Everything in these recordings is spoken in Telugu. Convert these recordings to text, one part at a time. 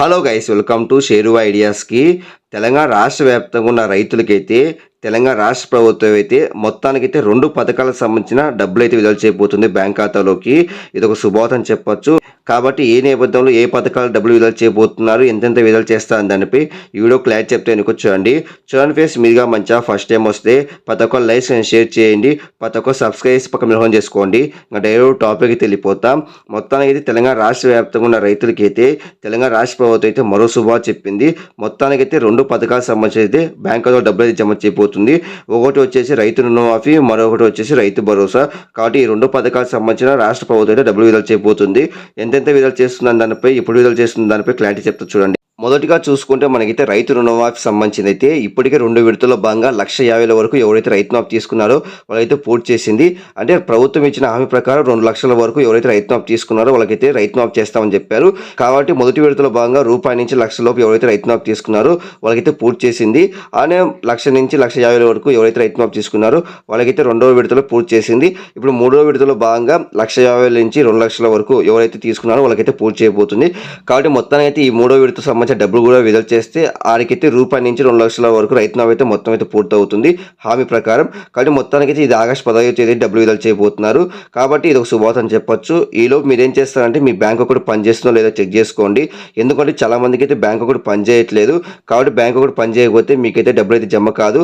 హలో గైస్ వెల్కమ్ టు షేరువా ఐడియాస్కి తెలంగాణ రాష్ట్ర వ్యాప్తంగా ఉన్న రైతులకైతే తెలంగాణ రాష్ట్ర ప్రభుత్వం అయితే మొత్తానికైతే రెండు పథకాలకు సంబంధించిన డబ్బులు అయితే విడుదల చేయబోతుంది బ్యాంక్ ఖాతాలోకి. ఇది ఒక శుభవార్త అని చెప్పొచ్చు. కాబట్టి ఏ నేపథ్యంలో ఏ పథకాలు డబ్బులు విడుదల చేయబోతున్నారు ఎంతెంత విడుదల చేస్తారని దానిపై ఈ వీడియో క్లారిటీ చెప్తే అనుకో చూడండి. చూడండి ఫేస్ మీరుగా మంచిగా ఫస్ట్ టైం వస్తే ప్రతి ఒక్క లైక్ అండ్ షేర్ చేయండి. ప్రతి ఒక్క సబ్స్క్రైబ్ చేసి పక్కన చేసుకోండి. ఇంకా డైరెక్ట్ టాపిక్ అయితే వెళ్ళిపోతాం. మొత్తానికి అయితే తెలంగాణ రాష్ట్ర వ్యాప్తంగా ఉన్న రైతులకైతే తెలంగాణ రాష్ట్ర ప్రభుత్వం అయితే మరో శుభవార్త చెప్పింది. మొత్తానికి అయితే రెండు పథకాలకు సంబంధించి అయితే బ్యాంకులో డబ్బులు అయితే జమ చేయబోతుంది. ఒకటి వచ్చేసి రైతు రుణమాఫీ మరొకటి వచ్చేసి రైతు భరోసా. కాబట్టి ఈ రెండు పథకాలకు సంబంధించిన రాష్ట్ర ప్రభుత్వం అయితే డబ్బులు విడుదల చేయబోతుంది. ఎంతెంత విడుదల చేస్తుందని దానిపై ఇప్పుడు విడుదల చేస్తుంది దానిపై క్లారిటీ చెప్తా చూడండి. మొదటిగా చూసుకుంటే మనకైతే రైతు రుణమాఫీ సంబంధించింది అయితే ఇప్పటికే రెండు విడతల్లో భాగంగా లక్ష యాభైల వరకు ఎవరైతే రైతుమాఫీ తీసుకున్నారో వాళ్ళైతే పూర్తి చేసింది. అంటే ప్రభుత్వం ఇచ్చిన హామీ ప్రకారం రెండు లక్షల వరకు ఎవరైతే రైతుమాఫీ తీసుకున్నారో వాళ్ళకైతే రైతుమాఫీ చేస్తామని చెప్పారు. కాబట్టి మొదటి విడతలో భాగంగా రూపాయి నుంచి లక్ష లోపు ఎవరైతే రైతుమాఫీ తీసుకున్నారో వాళ్ళకైతే పూర్తి చేసింది. అనే లక్ష నుంచి లక్ష యాభై వరకు ఎవరైతే రైతుమాఫీ తీసుకున్నారో వాళ్ళకైతే రెండవ విడతలో పూర్తి చేసింది. ఇప్పుడు మూడవ విడతలో భాగంగా లక్ష యాభై నుంచి రెండు లక్షల వరకు ఎవరైతే తీసుకున్నారో వాళ్ళకైతే పూర్తి చేయబోతుంది. కాబట్టి మొత్తానికి అయితే ఈ మూడో విడత సంబంధించిన డబ్బులు కూడా విడుదల చేస్తే ఆడికైతే రూపాయి నుంచి రెండు లక్షల వరకు రైతు అయితే మొత్తం అయితే పూర్తవుతుంది. హామీ ప్రకారం కాబట్టి మొత్తానికి అయితే ఇది ఆగస్టు పదహైదు తేదీ డబ్బులు విడుదల చేయబోతున్నారు. కాబట్టి ఇది ఒక శుభార్త అని చెప్పొచ్చు. ఈలోపు మీరు ఏం చేస్తారంటే మీ బ్యాంక్ ఒకటి పనిచేస్తుందో లేదో చెక్ చేసుకోండి. ఎందుకంటే చాలా మందికి అయితే బ్యాంక్ ఒకటి పని చేయట్లేదు. కాబట్టి బ్యాంక్ ఒకటి పని చేయకపోతే మీకైతే డబ్బులు అయితే జమ కాదు.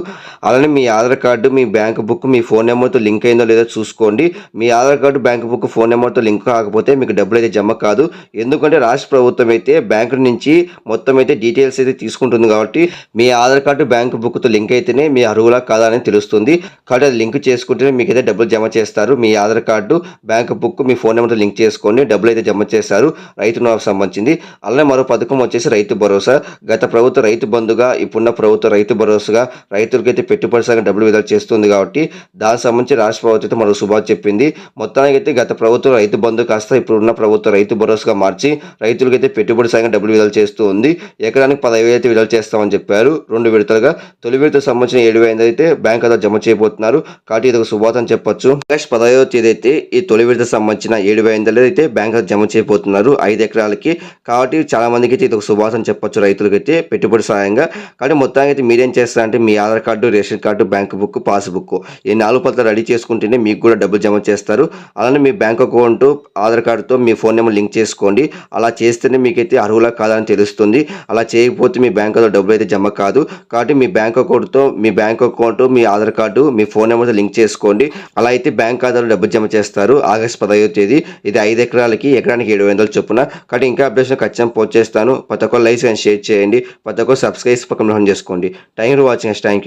అలానే మీ ఆధార్ కార్డు మీ బ్యాంక్ బుక్ మీ ఫోన్ నెంబర్తో లింక్ అయిందో లేదో చూసుకోండి. మీ Aadhaar card bank book phone నెంబర్తో లింక్ కాకపోతే మీకు డబ్బులు అయితే జమ కాదు. ఎందుకంటే రాష్ట్ర ప్రభుత్వం అయితే బ్యాంకు నుంచి మొత్తం అయితే డీటెయిల్స్ అయితే తీసుకుంటుంది కాబట్టి మీ ఆధార్ కార్డు బ్యాంక్ బుక్తో లింక్ అయితేనే మీ అర్హులా కాదా అని తెలుస్తుంది. కాబట్టి అది లింక్ చేసుకుంటేనే మీకు అయితే డబ్బులు జమ చేస్తారు. మీ ఆధార్ కార్డు బ్యాంక్ బుక్ మీ ఫోన్ నెంబర్తో లింక్ చేసుకొని డబ్బులు అయితే జమ చేస్తారు రైతు నాకు సంబంధించింది. అలానే మరో పథకం వచ్చేసి రైతు భరోసా. గత ప్రభుత్వ రైతు బంధుగా ఇప్పుడున్న ప్రభుత్వ రైతు భరోసాగా రైతులకైతే పెట్టుబడి సంఘం డబ్బులు విడుదల చేస్తుంది కాబట్టి దానికి సంబంధించి రాష్ట్ర ప్రభుత్వం అయితే మరో శుభార్త చెప్పింది. మొత్తానికి అయితే గత ప్రభుత్వం రైతు బంధు కాస్త ఇప్పుడున్న ప్రభుత్వ రైతు భరోసాగా మార్చి రైతులకైతే పెట్టుబడి సంఘం డబ్బులు విడుదల చేస్తూ ఉంది ఎకరానికి పదహైదు అయితే విడుదల చేస్తామని చెప్పారు. రెండు విడతలుగా తొలి విడత సంబంధించిన ఏడు వేల అయితే బ్యాంక్ ఖాతా జమ చేయబోతున్నారు. కాబట్టి ఇది ఒక శుభార్త అని చెప్పొచ్చు. ఆగస్ట్ పదహైదవ తేదీ అయితే ఈ తొలి విడత సంబంధించిన ఏడు వేల అయితే బ్యాంక్ ఖాతా జమ చేయబోతున్నారు ఐదు ఎకరాలకి. కాబట్టి చాలా మందికి అయితే ఇది ఒక శుభార్త అని చెప్పొచ్చు. రైతులకైతే పెట్టుబడి సాయంగా కాబట్టి మొత్తానికి అయితే మీరేం చేస్తారంటే మీ Aadhaar card ration card bank book passbook ఈ నాలుగు పత్రాలు రెడీ చేసుకుంటేనే మీకు కూడా డబ్బులు జమ చేస్తారు. అలానే మీ బ్యాంక్ అకౌంట్ ఆధార్ కార్డుతో మీ ఫోన్ నెంబర్ లింక్ చేసుకోండి. అలా చేస్తేనే మీకైతే అర్హులా కాదని తెలుస్తుంది. అలా చేయకపోతే మీ బ్యాంకులో డబ్బులు అయితే జమ కాదు. కాబట్టి మీ బ్యాంక్ అకౌంట్తో మీ బ్యాంక్ అకౌంట్ మీ ఆధార్ కార్డు మీ ఫోన్ నెంబర్తో లింక్ చేసుకోండి. అలా అయితే బ్యాంక్ ఖాతాలో డబ్బులు జమ చేస్తారు. ఆగస్ట్ పదహైదు తేదీ. ఇది ఐదు ఎకరాలకి ఎకరానికి ఏడు వందలు చొప్పున. కాబట్టి ఇంకా అప్డేషన్ ఖచ్చితంగా పోస్ట్ చేస్తాను. ప్రతి ఒక్క లైక్స్ అండ్ షేర్ చేయండి. ప్రతి ఒక్క సబ్స్క్రైబ్ పక్కన చేసుకోండి. Thank you for watching thank you